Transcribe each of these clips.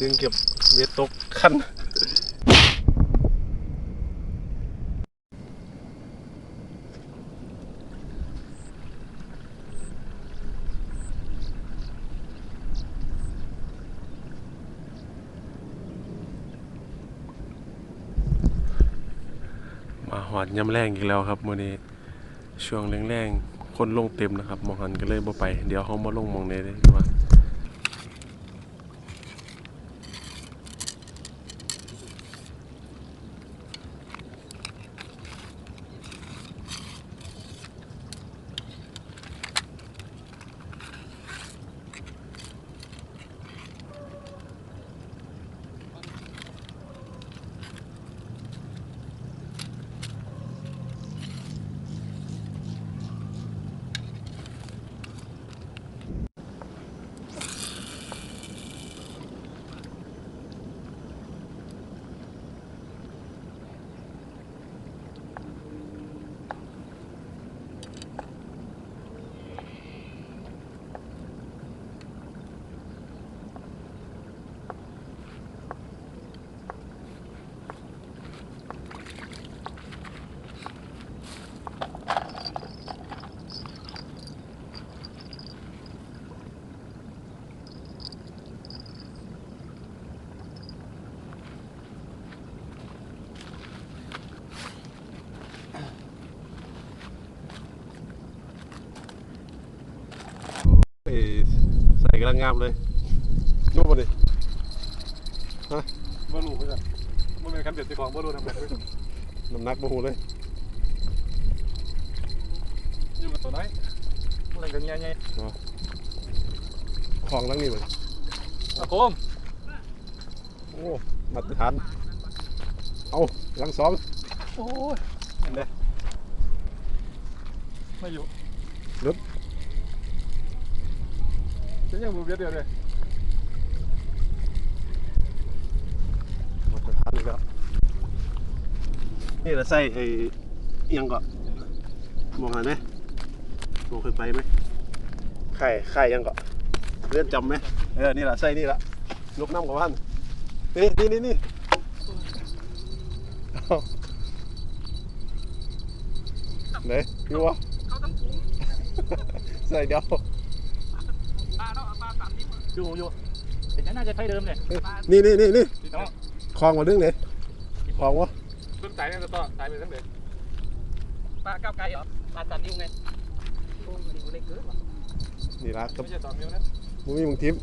ดึงเก็บเบ็ดตกคันมาหอดยำแรงอีกแล้วครับมื้อนี้ช่วงแรงๆคนลงเต็มนะครับมองหันก็เลยบ่ไป เดี๋ยวเขามาลงมองนี้เลยดีกว่า เอ้ยใส่กำ ลังงามเลยดูมาดิบ่รู้เหมือนกันบ่แม่นคันเบ็ดเจ้าของบ่รู้ทำไงน้ำหนักบ่หูเลยอยู่กับตัวไหนอะไรกันใหญ่คลองลังนี่เลยๆตะโกมโอ้มาตรฐานเอาลังสองโอ้ยเห็นเด้ไม่อยู่ จะยังบ่เบ็ดเดียวเลยมาตรฐานอีกแล้วนี่เราใส่ไอ้เอียงก่อนมองเห็นไหมมองเคยไปไหมไข่ไข่ยังก่อนเลื่อนจำไหมเออนี่แหละใส่นี่แหละลูกน้ำกับพันนี่นี่นี่นี่เอาไหนพี่วะเขาต้องถุงใส่เดียว ปลาเนาะปลาสามนิ้ว อยู่อยู่แต่น่าจะใช้เดิมเลยนี่นี่นี่นี่พี่น้องคลองมาดึงเลยคลองวะต้นสายนั่นก็ต่อสายไปทั้งเด็ดปลาก้าวไกลเหรอปลาสามนิ้วไงโอ้ยเล็กเกินว่ะนี่ละกับไม่ใช่ตอนนิ้วนะมุมีมึงทิม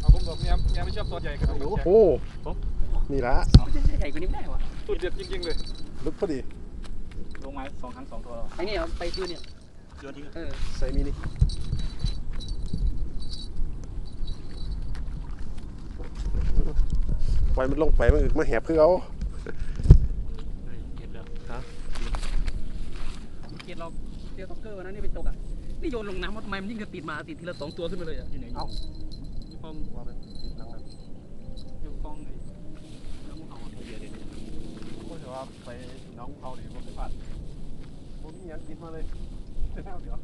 เอาผมบอกเมียเมียไม่ชอบตัวใหญ่กับตัวโอ้นี่ละไม่ใช่ใหญ่กว่านี้ไม่ได้วะสุดเด็ดจริงๆเลยลึกพอดีลงมาสองครั้งสองตัวไอ้นี่ไปคือเนี่ยโยนทิ้งเออใส่มีนี่ป ล่อยมันลงไปมันอึกมาแหบคือเอาเห็นแล้วเกียรเราเจอต็อกเกอร์วันนั้นนี่ไปตกอะนี่โยนลงน้ำว่าทำไมมันยิ่งจะติดมาติดทีละสองตัวขึ้นมาเลยอะที่ไหนเอ้ามีฟองว่าเป็นติดหลังนั้นอยู่กองไหนน้ำมันเอาเขาเยอะเลยก็ถือว่าไปน้องเขาดิผมไปผ่านผมมีอย่างกินมาเลยเดี๋ยวเดี๋ยว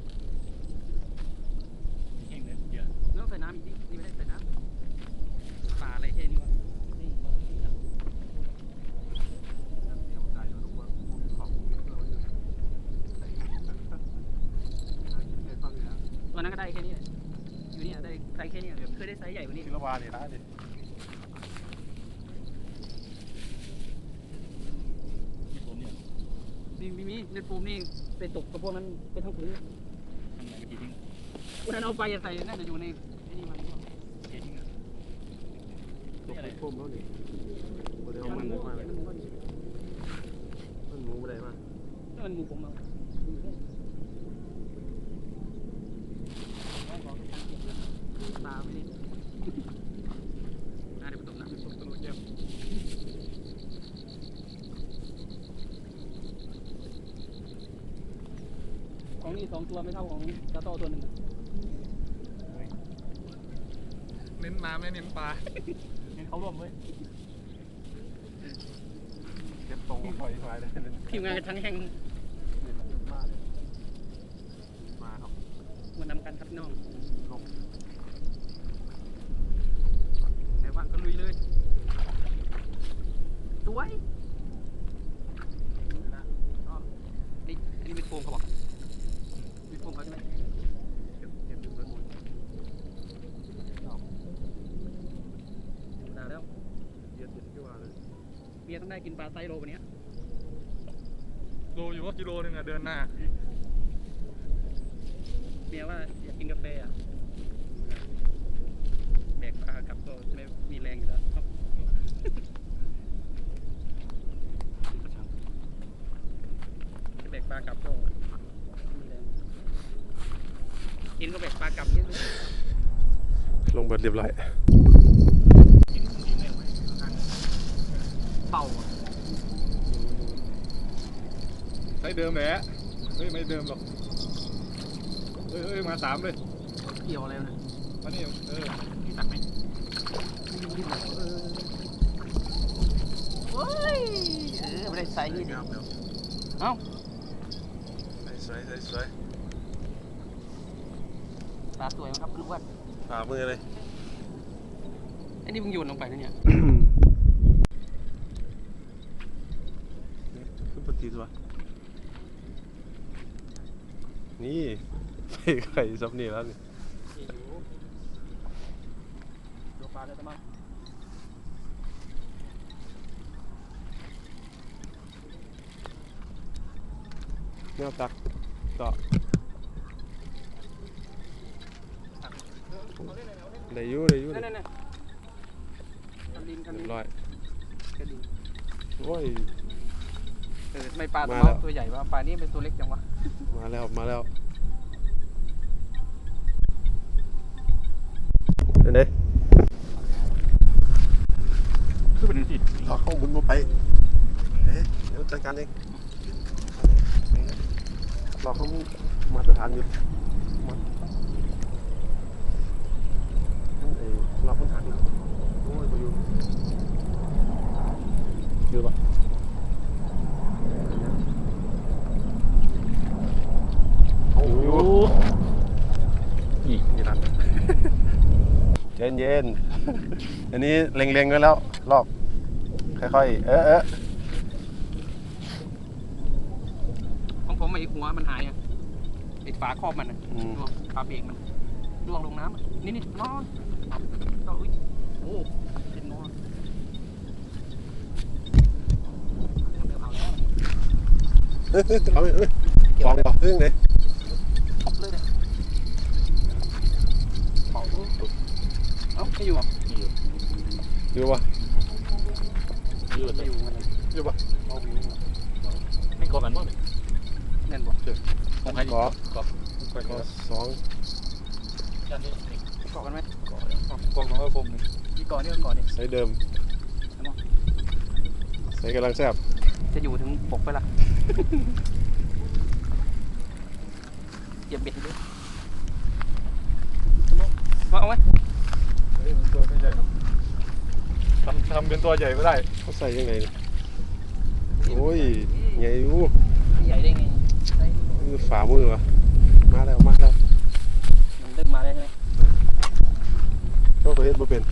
แห้งเลยเยอะแล้วใส่น้ำอีกนี่นี่ไม่ได้ใส่น้ำปลาอะไรแค่นี้วะนี่ปลาที่อะ เดี๋ยวใจอยู่ทุกคนผมของเราอยู่หากินได้ฟังอยู่นะ วันนั้นก็ได้แค่นี้อยู่เนี่ยได้ไซส์แค่นี้เคยได้ไซส์ใหญ่ กว่านี้ศิลปะเนี่ยนะดิมีมีมีในปูมนี่ไปตกกับพวกนั้นไปทั้งผืนวันนั้นเอาไปใส่น่าจะอยู่ในไอ้นี่มันตกไปพุ่มแล้วนี่บ่ได้เอามันหมูมาเลยมันหมูบ่ได้มามันหมูผมเอาตาไม่นี่น่าจะไปตกน้ำไปตกตัวเจ็บ ของนี่สองตัวไม่เท่าของตาโต้ตัวหนึ่งเน้นน้ำไม่เน้นปลาเห็นเขารวมเว้ยเก็บตรงปล่อยสบายเลยทีมงานทั้งแห่งมาเลยมาครับ มานำกันครับพี่น้องลง มเขาบอกมีโฟมเขาใช่ไหม เก็บเก็บอยู่เบิดหมด ธรรมดาแล้ว เย็นเย็นที่ว่าเลย เบียร์ต้องได้ กินปลาไซโลวันเนี้ยโลอยู่ว่ากิโลนึงอะเดินหน้าเบียร์ว่าอยากกินกาแฟอะแบกปลากลับก็ไม่มีแรงอยู่แล้วครับแบกปลากลับก็ไม่มีแรงกินก็แบกปลากลับเยอะเลยลงเบิดเรียบร้อยกินกินไม่ไหวข้างเป่าอะ ใช้เดิมแหละเฮ้ยไม่เดิมหรอกเฮ้ยเฮ้ยมาสามเลยเกี่ยวอะไรวะเนี่ยมานี่เออมีตักไหมโอ้ยเออไม่ได้ใส่นี่ดิงามแล้วเอ้าสวยสวยสวยปลาสวยไหมครับคุณอ้วนฝ่ามือเลยไอ้นี่มึงโยนลงไปนะเนี่ยขึ้นปฏิสวะ นี่ใส่ไข่ซับนี่แล้วนี่ตัวปลาได้ตั้งมั้งแนวตักต่อได้อยูได้อยูนั่นนั่นนั่นคันดินคันเรีดิยนบร้อยคันดินโอ้ยเออทำไม่ปลาตัวมาน้แล้องวตัวใหญ่วะปลานี่เป็นตัวเล็กจังวะ มาแล้วมาแล้วเห็นไหมคือเป็นสิหลอกข้างบนมาไปเอ๊ะเดี๋ยวจัดการเองหลอกเขามาตรฐานอยู่มาเอ้ยหลอกคนทางอยู่โอ้ยไปอยู่อยู่ปะโอ้ย อีกนี่ละ เย็นเย็นๆ อันนี้เล็งๆไว้แล้วรอบค่อยๆ เออเออของผมไอ้หัวมันหายอะไอ้ฝาครอบมันอะอืมล่วงฝาเบรกมันล่วงลงน้ำอะนี่นี่นอนต่ออุ้ยโอ้เป็นนอนทำเร็วเอาแล้วเอ้ยเอ้ยเอาไปเอ้ยฟองป่ะเรื่องไหน ตบเลยเนี่ยเป่าเอ้า ไม่อยู่อะอยู่ปะยืดไม่อยู่มันเลยอยู่ปะไม่กอกันมั้งแน่นบอกของใครขอขอขอสองเกาะกันไหมกองของพระพรหมกี่เกาะนี่ก็เกาะนี่ใส่เดิมใส่กำลังแซ่บจะอยู่ถึงปกไปล่ะเหยียบเบ็ดด้วยวางเอาไว้เฮ้ยมันตัวไม่ใหญ่ครับ ทำทำเป็นตัวใหญ่ก็ได้เขาใส่ยังไงเนี่ยโอ้ยใหญ่อยู่ใหญ่ได้ไงได้มือฝ่ามือวะมาแล้วมาแล้วมันเริ่มมาได้ใช่ไหมก็ประเทศบ่เป็น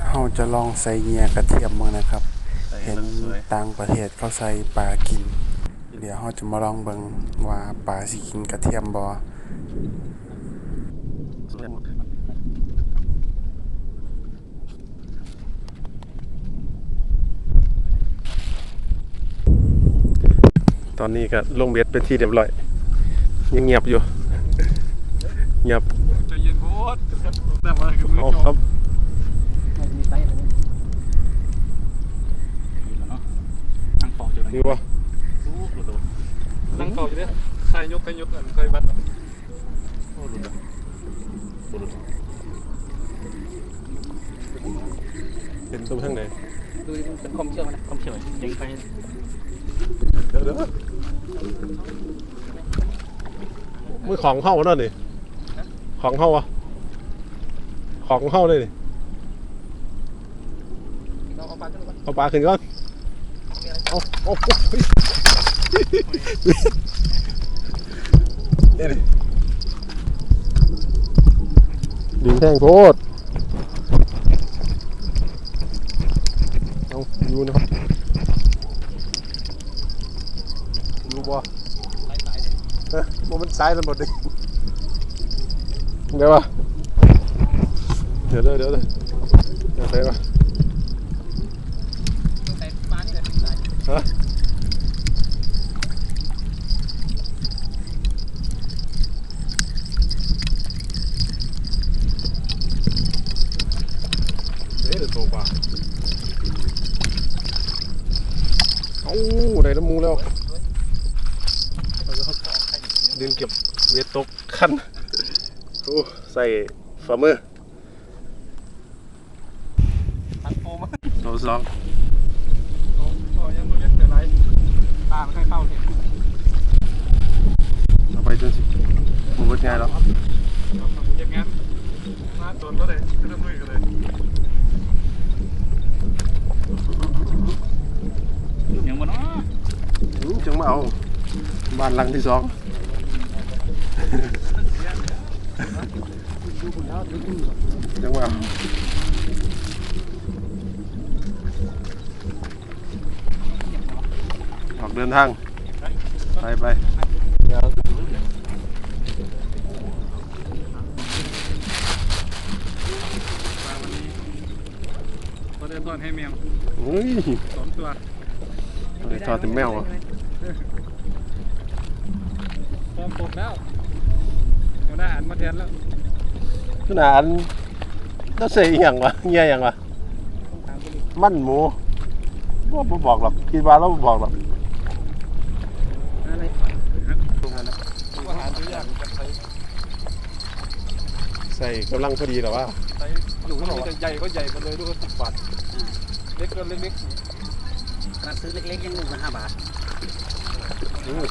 เราจะลองใส่เหงียกระเทียมมั้งนะครับใส่เห็นสวยต่างประเทศเขาใส่ปลากิน เดี๋ยวเราจะมาลองเบิ่งว่าปลาสิกินกระเทียมบ่สวยหมด ตอนนี้ก็ลงเบ็ดเป็นที่เรียบร้อยยังเงียบอยู่เงียบใจเย็นโคตรแต่มาคือมือเอาจครับน่าจะมีไซส์อะไรเนี่ยนั่งปอกอยู่นี่วะนั่งปอกอยู่เนี่ยใครยกใครยกกันใครวัดโอ้หลุดอะหลุดเป็นตรงข้างไหน ดูดิมันเป็นคมเชื่อมนะคมเชือมยังไปเดี๋ยวเดี๋ยวมือของเข้านั่นนี่ของเข้าวะของเข้าเลยนี่เราเอาปลาขึ้นก่อนเอาปลาขึ้นก่อนเอาเอาเฮ้ยนี่ดิดึงแท่งโพด เอาอยู่นะครับอยู่บ่สายสายเลยเฮ้ยบ่มันซ้ายมันหมดดิเดี๋ยววะเดี๋ยวเดี๋ยวเดี๋ยวเดี๋ยวเดี๋ยวไปวะ สายปลานี่แหละสาย ฮะเฮ้ยเดี๋ยวโตกว่าเอ้าได้น้ำมูแล้วเดินเก็บเวทตกคันโอ้ ใส่ฝ่ามือพันโฟมเราสองอ๋อยังบ่เล่นแต่ไรตาไม่ค่อยเข้าเลยเอาไปจนสิมันเบิดง่ายแล้วอย่างงั้นมาโดนก็ได้ขึ้นมือกันเลยอย่างมันเนาะอืมจังมาเอาบ้านหลังที่สอง จังมาเอาออกเดินทาง ไปไปก็ได้ตอนให้แมวอุ้ยสองตัวเอาไปทอดถึงแมวอะพร้อมตกแล้ว เอาได้อ่านมาแทนแล้วขนาดต้องใส่อหย่างวะเงี้ยอหย่างวะมันหมูว่าบ่บอกหรอกคิดว่าเราบ่บอกหรอกอะไรอาหารตัวอย่างกันใส่ใส่กำลังพอดีแต่ว่าใส่ลูกมันจะใหญ่ก็ใหญ่มาเลยลูกก็สิบบาทเล็กก็เล็กขนาดซื้อเล็กๆยังหนึ่งพันห้าบาทอืม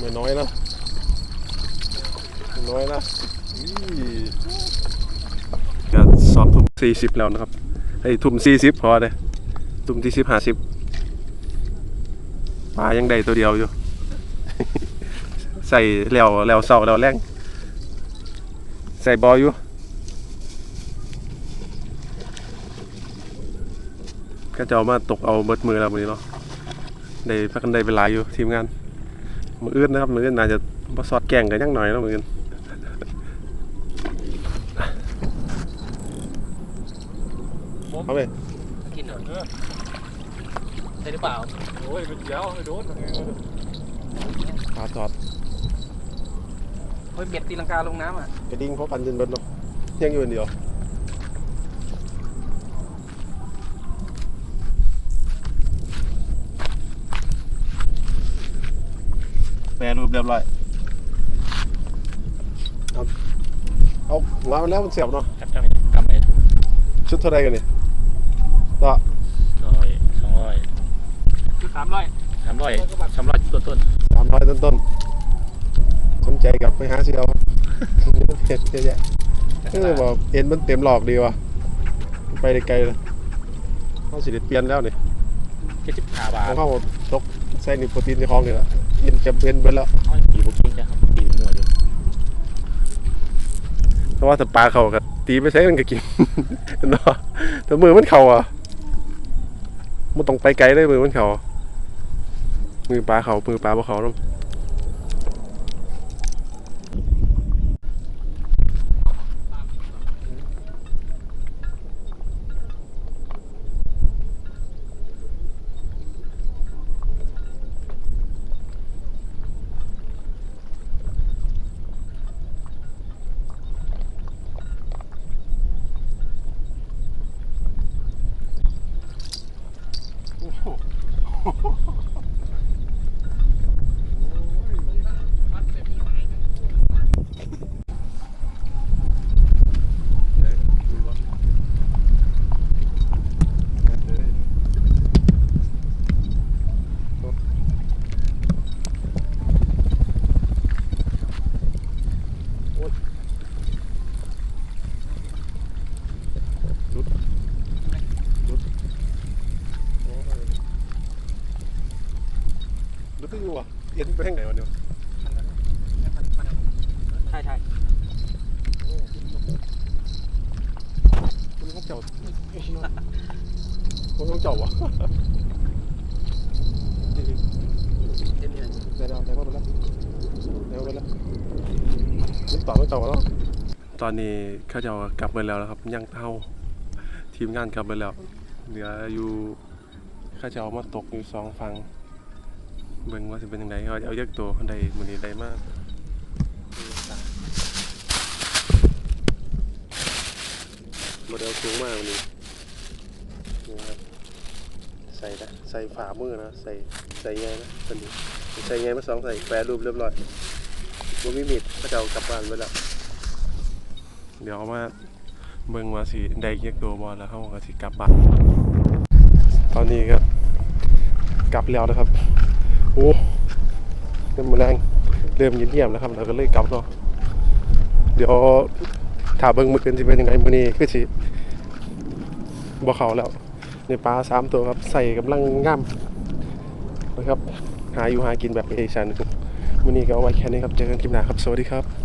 ไม่น้อยนะไม่ น้อยนะก็สอบทุ่มสี่สิบแล้วนะครับไอ้ทุ่มสี่สิบพอเลยทุ่มที่สิบห้าสิบปลายังได้ตัวเดียวอยู่ ใส่แล้วแล้วเสาแล้วแรงใส่บออยู่ก็จะเอามาตกเอาเบิดมือแล้ววันนี้เนาะได้พักกันได้เป็นหลายอยู่ทีมงานมืออื่นนะครับมืออื่นน่าจจะมาสอดแกงกันยังหน่อยเนาะมืออื่น เอาไปกินเหรอได้หรือเปล่าๆโอ้ยเป็นยาวไม่โดนปลาทอดเฮ้ยเบ็ดตีลังกาลงน้ำอะกระดิ่งเพราะกันจนเบิดเนาะยังอยู่อันเดียวแปรรูปเรียบร้อยเอาเอาหัวมันแล้วมันเสียบเนาะจับจับกำไปชุดเท่าไรกันนี่ต่อ ร้อยสองร้อย คือสามร้อย สาม ร้อยสามร้อยต้นต้นสามร้อยต้นต้นๆสนใจกลับไปหาเสียวเห็ดเยอะแยะเออบอกเอ็นมันเต็มหลอกดีว่ะไปได้ไกลเลยเขาสิได้เปลี่ยนแล้วนี่เจ็ดสิบห้าบาทของเขาตกใส่นิโคตินในคลองนี่แหละเอ็นจะเปลี่ยนไปแล้วเขาตีบุกิ้งจ้ะตีมั่วอยู่เพราะว่าถ้าปลาเขาก็ตีไปใช้มันก็กินเนาะแต่มือมันเข่าอะมันต้องไปไกลเลยมือมันเข่า มือปลาเขามือปลาบ่เขาลง ทางไหนวะเนี่ยใช่ใช่คุณต้องเจาะคุณต้องจาะวะได้แล้วได้แล้วได้แล้วได้แล้วนี่ต่อต้องเจะแล้วตอนนี้ข้าเจ้ากลับไปแล้วนะครับยังเท่าทีมงานกลับไปแล้วเหลืออยู่ข้าเจ้ามาตกอยู่สองฝั่ง เบิ่งว่าจะเป็นยังไงเขาจะเอาเยอะตัวคนใดมือนี้ได้มากโมเดลสูงมากวันนี้นี่ครับใส่นะใส่ฝ่ามือนะใส่ใส่ไงนะตอนนี้ใส่ไงมาสองใส่แปรรูปเรียบร้อยบ่มีมีดเขาจะเอากลับบ้านไปแล้วเดี๋ยวเอามาเบิ่งว่าสิได้เยกตัวบ่แล้วเฮาก็สิกลับบ้านตอนนี้ก็กลับแล้วนะครับ โอ้เริ่มแรงเริ่มเยี่ยมๆแล้วครับเราก็เลยกลับเนาะเดี๋ยวถ้าเบิ้งมือกันจะเป็นยังไงมือนี้คือสิบ่เขาแล้ว ในปลาสามตัวครับใส่กำลังงามนะครับ หาอยู่หากินแบบเอชันครับมือนี้ก็เอาไว้แค่นี้ครับ เจอกันคลิปหน้าครับ สวัสดีครับ